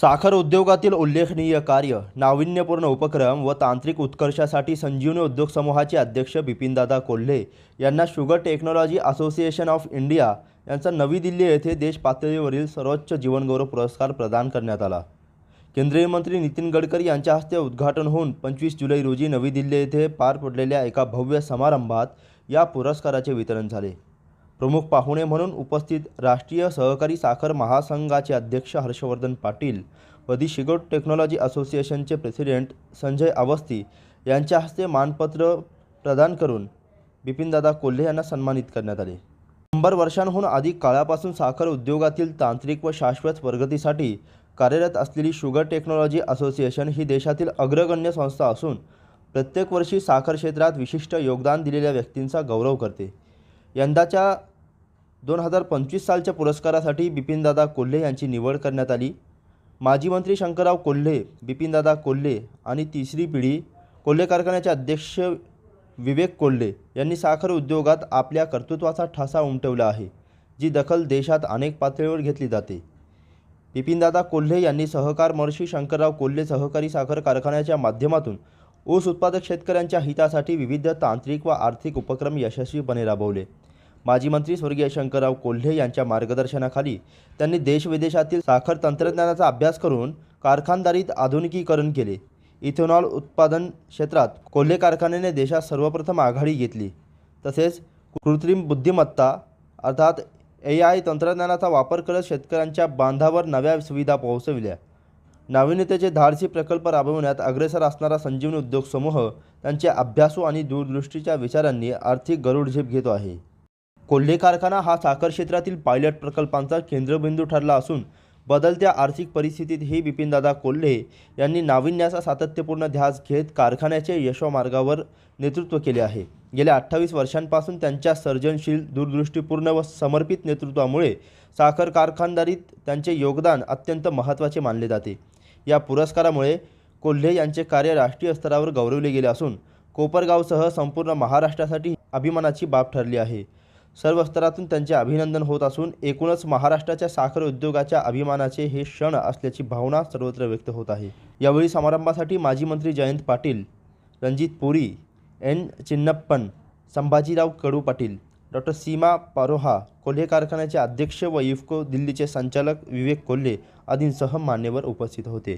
साखर उद्योगातील उल्लेखनीय कार्य नाविन्यपूर्ण उपक्रम व तांत्रिक उत्कर्षासाठी संजीवनी उद्योग समूहाचे अध्यक्ष बिपिनदादा कोल्हे यांना sugar technology association of India यांचा नवी दिल्ली येथे देश पातळीवरील सर्वोच्च जीवनगौरव पुरस्कार प्रदान करण्यात आला. केंद्रीय मंत्री नितीन गडकरी यांच्या हस्ते उद्घाटन होऊन पंचवीस जुलै रोजी नवी दिल्ली येथे पार पडलेल्या एका भव्य समारंभात या पुरस्काराचे वितरण झाले. प्रमुख पाहुणे म्हणून उपस्थित राष्ट्रीय सहकारी साखर महासंघाचे अध्यक्ष हर्षवर्धन पाटील व दि शिगोट टेक्नॉलॉजी असोसिएशनचे प्रेसिडेंट संजय अवस्थी यांच्या हस्ते मानपत्र प्रदान करून बिपिनदादा कोल्हे यांना सन्मानित करण्यात आले. शंभर वर्षांहून अधिक काळापासून साखर उद्योगातील तांत्रिक व शाश्वत प्रगतीसाठी कार्यरत असलेली शुगर टेक्नॉलॉजी असोसिएशन ही देशातील अग्रगण्य संस्था असून प्रत्येक वर्षी साखर क्षेत्रात विशिष्ट योगदान दिलेल्या व्यक्तींचा गौरव करते. यंदाच्या दोन हजार पंचवीस सालच्या पुरस्कारासाठी बिपिनदादा कोल्हे यांची निवड करण्यात आली. माजी मंत्री शंकरराव कोल्हे बिपिनदादा कोल्हे आणि तिसरी पिढी कोल्हे कारखान्याचे अध्यक्ष विवेक कोल्हे यांनी साखर उद्योगात आपल्या कर्तृत्वाचा ठसा उमटवला आहे जी दखल देशात अनेक पातळीवर घेतली जाते. बिपिनदादा कोल्हे यांनी सहकार महर्षी शंकरराव कोल्हे सहकारी साखर कारखान्याच्या माध्यमातून ऊस उत्पादक शेतकऱ्यांच्या हितासाठी विविध तांत्रिक व आर्थिक उपक्रम यशस्वीपणे राबवले. माजी मंत्री स्वर्गीय शंकरराव कोल्हे यांच्या मार्गदर्शनाखाली त्यांनी देशविदेशातील साखर तंत्रज्ञानाचा अभ्यास करून कारखानदारीत आधुनिकीकरण केले. इथेनॉल उत्पादन क्षेत्रात कोल्हे कारखान्याने देशात सर्वप्रथम आघाडी घेतली. तसेच कृत्रिम बुद्धिमत्ता अर्थात ए आय तंत्रज्ञानाचा वापर करत शेतकऱ्यांच्या बांधावर नव्या सुविधा पोहोचविल्या. नाविन्यतेचे धाडसी प्रकल्प राबविण्यात अग्रेसर असणारा संजीवनी उद्योग समूह त्यांच्या अभ्यासू आणि दूरदृष्टीच्या विचारांनी आर्थिक गरुड झेप घेतो आहे. कोल्हे कारखाना हा साखर क्षेत्रातील पायलट प्रकल्पांचा केंद्रबिंदू ठरला असून बदलत्या आर्थिक परिस्थितीत परिस्थितीतही बिपिनदादा कोल्हे यांनी नाविन्याचा सातत्यपूर्ण ध्यास घेत कारखान्याचे यशोमार्गावर नेतृत्व केले आहे. गेल्या अठ्ठावीस वर्षांपासून त्यांच्या सर्जनशील दूरदृष्टीपूर्ण व समर्पित नेतृत्वामुळे साखर कारखानदारीत त्यांचे योगदान अत्यंत महत्त्वाचे मानले जाते. या पुरस्कारामुळे कोल्हे यांचे कार्य राष्ट्रीय स्तरावर गौरवले गेले असून कोपरगावसह संपूर्ण महाराष्ट्रासाठी अभिमानाची बाब ठरली आहे. सर्व स्तरातून त्यांचे अभिनंदन होत असून एकूणच महाराष्ट्राच्या साखर उद्योगाच्या अभिमानाचे हे क्षण असल्याची भावना सर्वत्र व्यक्त होत आहे. यावेळी समारंभासाठी माजी मंत्री जयंत पाटील रणजित पुरी एन. चिन्नप्पन संभाजीराव कडू पाटील डॉक्टर सीमा पारोहा कोल्हे कारखान्याचे अध्यक्ष व इफ्को दिल्लीचे संचालक विवेक कोल्हे आदींसह मान्यवर उपस्थित होते.